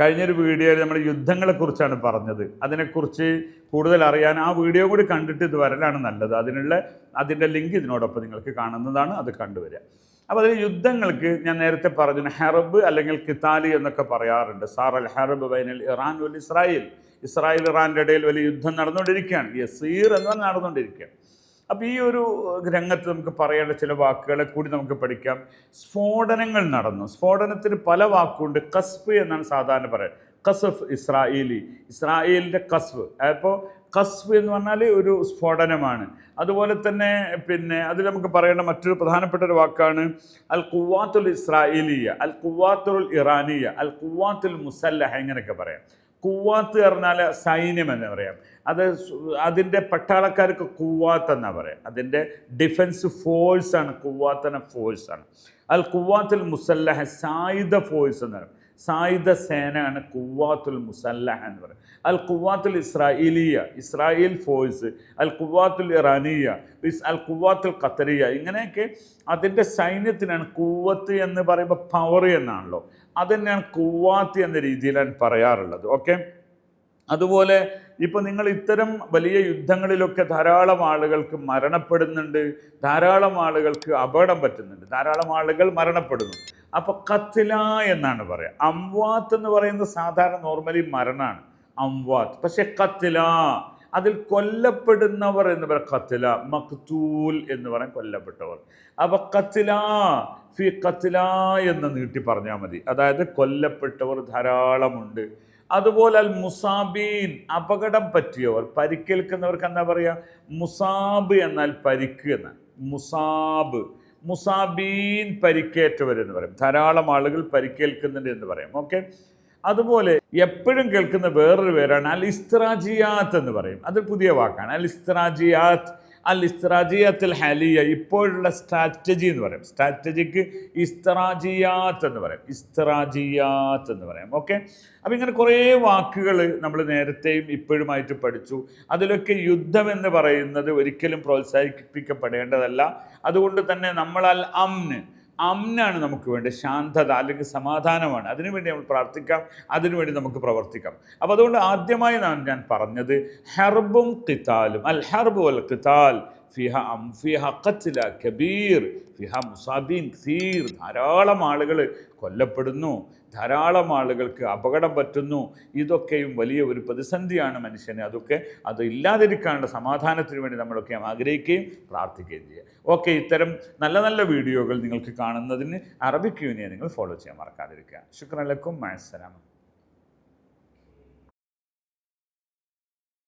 കഴിഞ്ഞൊരു വീഡിയോയിൽ നമ്മൾ യുദ്ധങ്ങളെക്കുറിച്ചാണ് പറഞ്ഞത്. അതിനെക്കുറിച്ച് കൂടുതൽ അറിയാൻ ആ വീഡിയോ കൂടി കണ്ടിട്ട് ഇത് വരലാണ് നല്ലത്. അതിനുള്ള അതിന്റെ ലിങ്ക് ഇതിനോടൊപ്പം നിങ്ങൾക്ക് കാണുന്നതാണ് അത് കണ്ടുവരിക. അപ്പോൾ അതിൽ യുദ്ധങ്ങൾക്ക് ഞാൻ നേരത്തെ പറഞ്ഞു ഹെറബ് അല്ലെങ്കിൽ കിതാലി എന്നൊക്കെ പറയാറുണ്ട്. സാർ അൽ ഹെറബ് ബൈനൽ ഇറാൻ വൽ ഇസ്രായേൽ. ഇസ്രായേൽ ഇറാന്റെ ഇടയിൽ വലിയ യുദ്ധം നടന്നുകൊണ്ടിരിക്കുകയാണ്. യസീർ എന്ന് നടന്നുകൊണ്ടിരിക്കുകയാണ്. അപ്പോൾ ഈ ഒരു രംഗത്ത് നമുക്ക് പറയേണ്ട ചില വാക്കുകളെ കൂടി നമുക്ക് പഠിക്കാം. സ്ഫോടനങ്ങൾ നടന്നു. സ്ഫോടനത്തിന് പല വാക്കുണ്ട്. കസ്ഫ് എന്നാണ് സാധാരണ പറയുക കസഫ് ഇസ്രായേലി. ഇസ്രായേലിന്റെ കസ്ഫ്. അപ്പോൾ കസ്ഫ് എന്ന് പറഞ്ഞാൽ ഒരു സ്ഫോടനമാണ്. അതുപോലെ തന്നെ പിന്നെ അതിൽ നമുക്ക് പറയേണ്ട മറ്റൊരു പ്രധാനപ്പെട്ട ഒരു വാക്കാണ് അൽ കുവാത്തുൽ ഇസ്രായേലിയ അൽ കുവാത്തുൽ ഇറാനിയ അൽ കുവാത്തുൽ മുസല്ലഹ ഇങ്ങനെയൊക്കെ പറയാം. കുവാത്ത് പറഞ്ഞാൽ സൈന്യം എന്ന് പറയാം. അത് അതിന്റെ പട്ടാളക്കാർക്ക് കൂവാത്ത് എന്നാ പറയാം. അതിന്റെ ഡിഫൻസ് ഫോഴ്സാണ് ആണ് ഫോഴ്സാണ് അൽ കുവാത്തുൽ മുസല്ലഹ സായുധ ഫോഴ്സ് എന്ന് പറയും. സായുധ സേനയാണ് കുവാത്തുൽ മുസല്ലഹ എന്ന് പറയുന്നത്. അൽ കുവാത്തുൽ ഇസ്രായേലിയ ഇസ്രായേൽ ഫോഴ്സ് അൽ കുവാത്തുൽ ഇറാനിയ അൽ കുവാത്തുൽ ഖത്തറിയ ഇങ്ങനെയൊക്കെ അതിന്റെ സൈന്യത്തിനാണ് കുവത്ത് എന്ന് പറയുമ്പോൾ പവർ എന്നാണല്ലോ. അതുതന്നെയാണ് കുവാത്ത് എന്ന രീതിയിലാണ് പറയാറുള്ളത്. ഓക്കെ അതുപോലെ ഇപ്പോൾ നിങ്ങൾ ഇത്തരം വലിയ യുദ്ധങ്ങളിലൊക്കെ ധാരാളം ആളുകൾക്ക് മരണപ്പെടുന്നുണ്ട് ധാരാളം ആളുകൾക്ക് അപകടം പറ്റുന്നുണ്ട് ധാരാളം ആളുകൾ മരണപ്പെടുന്നു. അപ്പോൾ കത്തില എന്നാണ് പറയുക അംവാത്ത് എന്ന് പറയുന്നത് സാധാരണ നോർമലി മരണമാണ് അംവാത്ത്. പക്ഷെ കത്തില അതിൽ കൊല്ലപ്പെടുന്നവർ എന്ന് പറയാം കത്തില മക്തൂൽ എന്ന് പറയാൻ കൊല്ലപ്പെട്ടവർ. അപ്പൊ കത്തില ഫി കത്തില എന്ന് നീട്ടി പറഞ്ഞാൽ മതി. അതായത് കൊല്ലപ്പെട്ടവർ ധാരാളമുണ്ട്. അതുപോലെ അൽ മുസാബീൻ അപകടം പറ്റിയവർ പരിക്കേൽക്കുന്നവർക്ക് എന്താ പറയുക മുസാബ് എന്നാൽ പരിക്ക് എന്നാൽ മുസാബ്. മുസാബീൻ പരിക്കേറ്റവർ എന്ന് പറയും. ധാരാളം ആളുകൾ പരിക്കേൽക്കുന്നുണ്ട് എന്ന് പറയും. ഓക്കെ അതുപോലെ എപ്പോഴും കേൾക്കുന്ന വേറൊരു പേരാണ് അൽ ഇസ്ത്രാജിയാത്ത് എന്ന് പറയും. അത് പുതിയ വാക്കാണ്. അൽ ഇസ്ത്രാജിയാത്ത് അൽ ഇസ്ത്രാജിയാത്തിൽ ഹലിയ ഇപ്പോഴുള്ള സ്ട്രാറ്റജി എന്ന് പറയും. സ്ട്രാറ്റജിക്ക് ഇസ്ത്രാജിയാത്ത് എന്ന് പറയും. ഇസ്ത്രാജിയാത്ത് എന്ന് പറയാം. ഓക്കെ അപ്പം ഇങ്ങനെ കുറേ വാക്കുകൾ നമ്മൾ നേരത്തെയും ഇപ്പോഴുമായിട്ട് പഠിച്ചു. അതിലൊക്കെ യുദ്ധം എന്ന് പറയുന്നത് ഒരിക്കലും പ്രോത്സാഹിപ്പിക്കപ്പെടേണ്ടതല്ല. അതുകൊണ്ട് തന്നെ നമ്മൾ അൽ അമ്ന് അമ്നാണ് നമുക്ക് വേണ്ടത്. ശാന്തത അല്ലെങ്കിൽ സമാധാനമാണ്. അതിനുവേണ്ടി നമ്മൾ പ്രാർത്ഥിക്കാം. അതിനുവേണ്ടി നമുക്ക് പ്രവർത്തിക്കാം. അപ്പോൾ അതുകൊണ്ട് ആദ്യമായി ഞാൻ പറഞ്ഞത് ഹെർബും കിത്താലും അൽ ഹെർബു അൽ കിതാൽ ഫിഹ അംഫിഹ ഫിഹ ഖത്ല കബീർ ഫിഹ മുസാബീൻ ഖീർ. ധാരാളം ആളുകൾ കൊല്ലപ്പെടുന്നു. ധാരാളം ആളുകൾക്ക് അപകടം പറ്റുന്നു. ഇതൊക്കെയും വലിയ ഒരു പ്രതിസന്ധിയാണ് മനുഷ്യന്. അതൊക്കെ അത് ഇല്ലാതിരിക്കാനുള്ള സമാധാനത്തിന് വേണ്ടി നമ്മളൊക്കെ ആഗ്രഹിക്കുകയും പ്രാർത്ഥിക്കുകയും ചെയ്യുക ഓക്കെ ഇത്തരം നല്ല നല്ല വീഡിയോകൾ നിങ്ങൾക്ക് കാണുന്നതിന് അറബിക് യൂണിയൻ നിങ്ങൾ ഫോളോ ചെയ്യാൻ മറക്കാതിരിക്കുക. ശുക്രലക്കും മാസലാമം